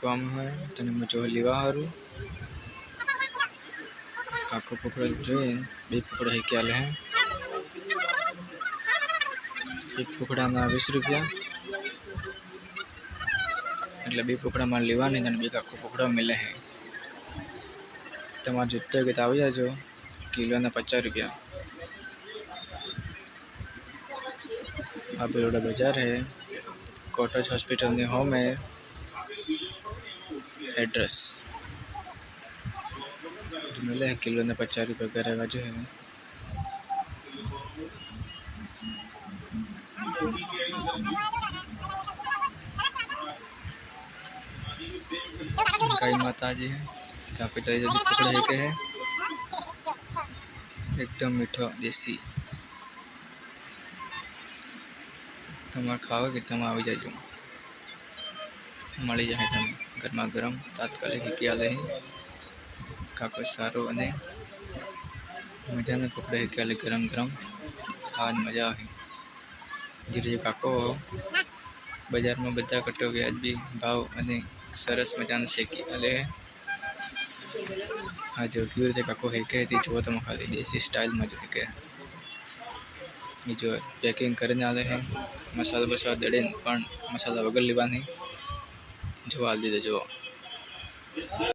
कम है तने मजोलीवा हरु काक पखड़ा है बे पढे है क्याले है एक पखड़ा 200 रुपया એટલે બે પખડા માં લીવા ને તને બે કાક પખડા મળે છે તમારું જીટ્ટો કેટ આવે જો કિલોને 50 રૂપિયા આપળો બજાર હે કોટજ હોસ્પિટલ ને હો મે एड्रेस तो मिले हैं किलो ने पचारी वगैरह का जो है कई माता जी हैं यहाँ पे चले जल्दी पकड़े के है एकदम मीठा देसी तुम खाओ कि तुम आ જજો મળી जाए तुम्हें ગરમા ગરમ તાત્કાલિક હિકિયાલય કાપડ સારો અને મજાના કપડા હિકિયાલય ગરમ ગરમ ખાવાની મજા આવે જીરે કાકો બજારમાં બધા કટો વ્યાજબી ભાવ અને સરસ મજાનું શેકી અને આ જો કેવી રીતે કાકો હેકે તે જુઓ તમે ખાલી દેશી સ્ટાઇલમાં જ હેકે એ જો પેકિંગ કરીને આવે છે મસાલો બસાલો દળે પણ મસાલા વગર લેવાની જવા દીધો જુઓ